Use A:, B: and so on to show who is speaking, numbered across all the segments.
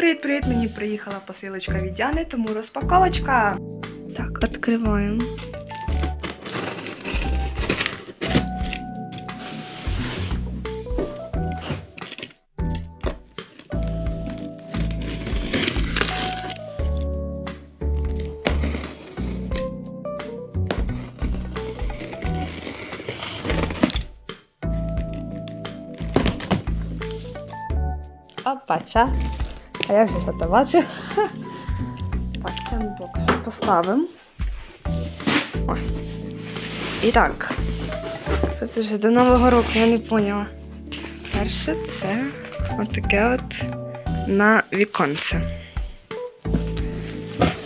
A: привіт-привіт! Мені приїхала посилочка від Яни, тому розпаковочка. Так, відкриваємо. Опача. А я вже що-то бачу. Так, це ми поки що поставимо. І так. Що це вже до Нового року, я не поняла. Перше це отаке от на віконце.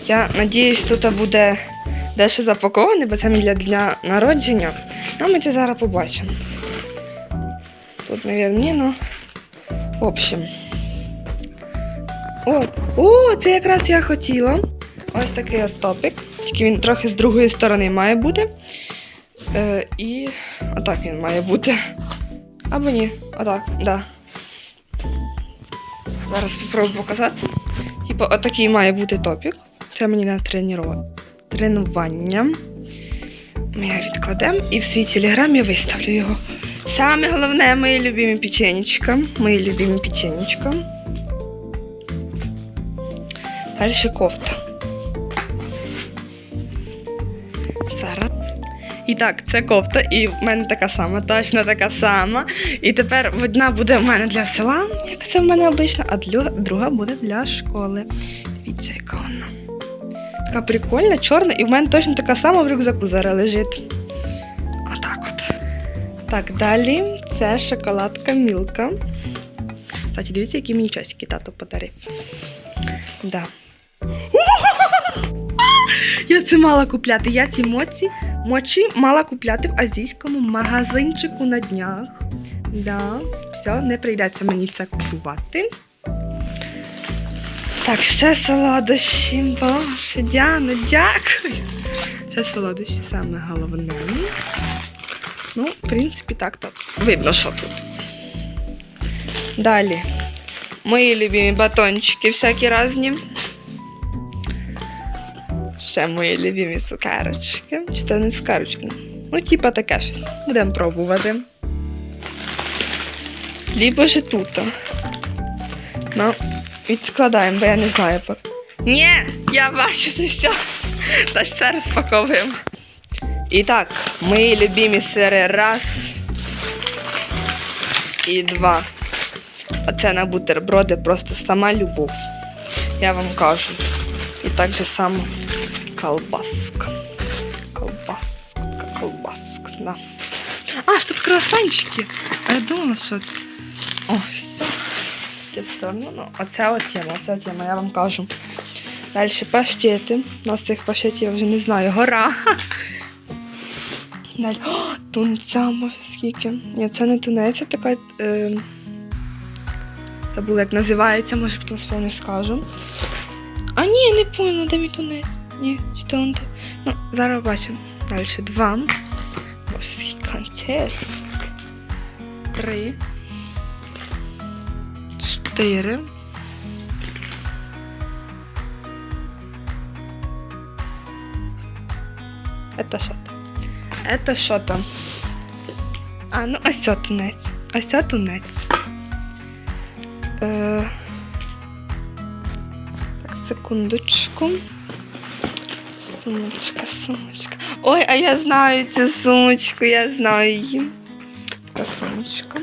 A: Я надіюсь, тут буде дещо запаковане, бо це для дня народження. А ми це зараз побачимо. Тут, мабуть, ну. В общем. От. О, це якраз я хотіла. Ось такий от топік. Тільки він трохи з другої сторони має бути. Е, і отак він має бути. Або ні. Отак, да. Зараз спробую показати. Типу, отакий має бути топік. Це мені на тренування. Ми його відкладемо і в свій телеграм я виставлю його. Саме головне, мої любимі печенечка. Мої любимі печенечка. Далі кофта. Зараз. І так, це кофта, і в мене така сама, точно така сама. І тепер одна буде в мене для села, як це в мене обично, а друга, буде для школи. Дивіться, яка вона. Така прикольна, чорна, і в мене точно така сама в рюкзаку зараз лежить. Отак от. Так, далі це шоколадка Мілка. Кстати, дивіться, які мені часики тато подарив. Да. Я це мала купляти. Я ці моці, мочі мала купляти в азійському магазинчику на днях. Да. Все, не прийдеться мені це купувати. Так, ще солодощі. Боже, Діана, дякую. Ще солодощі саме головне. Ну, в принципі, так то видно, що тут. Далі. Мої любимі батончики всякі різні. Ще мої любимі цукерочки. Чи це не цукерочки? Ну, типа таке щось. Будемо пробувати. Лібо ж тут. Ну, відскладаємо, бо я не знаю. Ні, я бачу це все. Тож це розпаковуємо. І так, мої любимі сири раз і два. Оце на бутерброди просто сама любов. Я вам кажу. І так же само колбаска. Колбаска, колбаска, да. А, ж тут круасанчики. А я думала, що. О, все. Сторону. Ну, оця тема, оця тема, я вам кажу. Далі паштети. У нас цих паштетів я вже не знаю. Гора. Далі. О, тунця, може скільки. Ні, це не тунець, це така. Е... Забула, як називається, може потім сповню скажу. А ні, не поняла, де мій тунець. Ні, чи то он де. Ну, зараз бачимо. Далі два. Боже, скільки концерт. Три. Чотири. Это що там? Это що там? А, ну ось це тунець. Ось це тунець. Е... Так, секундочку. Сумочка, сумочка. Ой, а я знаю цю сумочку, я знаю її. Така сумочка.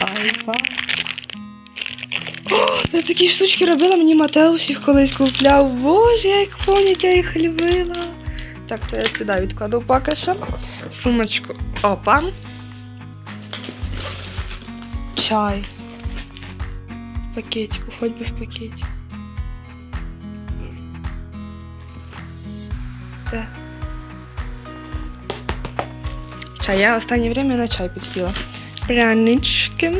A: Айва. Я такі штучки робила, мені Матеус їх колись купляв. Боже, я їх пам'ятаю, я їх любила. Так, це я сюди відкладу поки що. Сумочку. Опа. Чай. Пакетику, хоть би в пакеті. Де? Чай, я останнє время на чай підсіла. Прянички.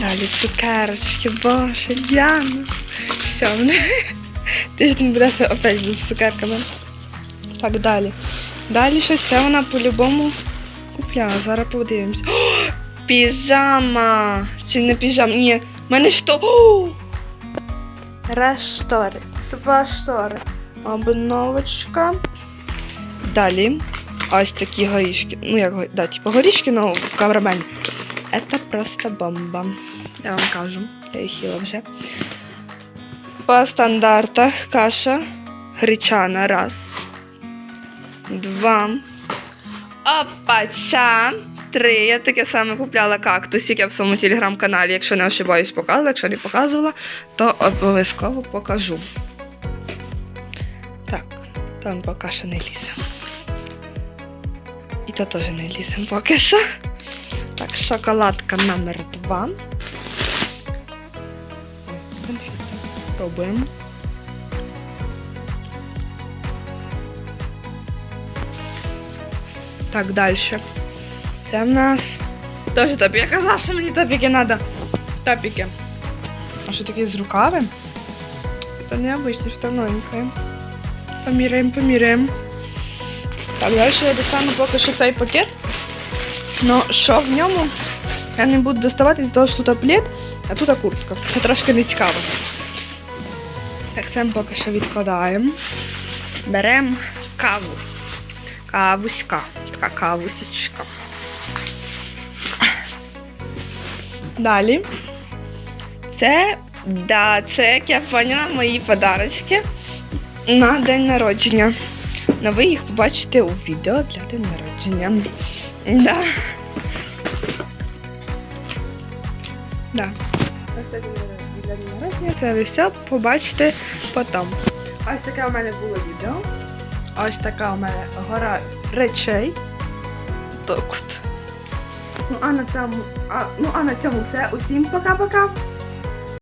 A: Далі цукерочки, боже, Діана. Все, мене тиждень буде це опять з цукерками. Так, далі. Далі щось це вона по-любому купляла. Зараз подивимось. піжама! Чи не піжама? Ні, в мене що? О! Раз два штори, обновочка. Далі ось такі горішки. Ну, як да, типу горішки, но в каврамель. Это просто бомба. Я вам кажу. Я їх їла вже. По стандартах каша гречана. Раз. Два. Опача. Три. Я таке саме купляла кактусик. Я в своєму телеграм-каналі, якщо не ошибаюсь, показувала. Якщо не показувала, то обов'язково покажу. Так, там поки що не лізе. І то теж не лізе поки що. Так, шоколадка номер два. Пробуємо. Так, далі. Це в нас. Теж топік. Я казала, що мені топіки треба. Топіки. А що таке з рукави? Це необычно, що там новеньке. Поміряємо, поміряємо. Так, далі я достану поки що цей пакет. Ну, що в ньому? Я не буду доставати з того, що тут плед, а тут куртка. Це трошки не цікаво. Так, це ми поки що відкладаємо. Беремо каву. Кавуська. Така кавусечка. Далі. Це, да, це, як я поняла, мої подарочки на день народження. Но ви їх побачите у відео для день народження. Да. Да. Для день народження. Це ви все побачите потім. Ось таке у мене було відео. Ось така у мене гора речей. Так от. Ну а на цьому, а, ну, а на цьому все. Усім пока-пока.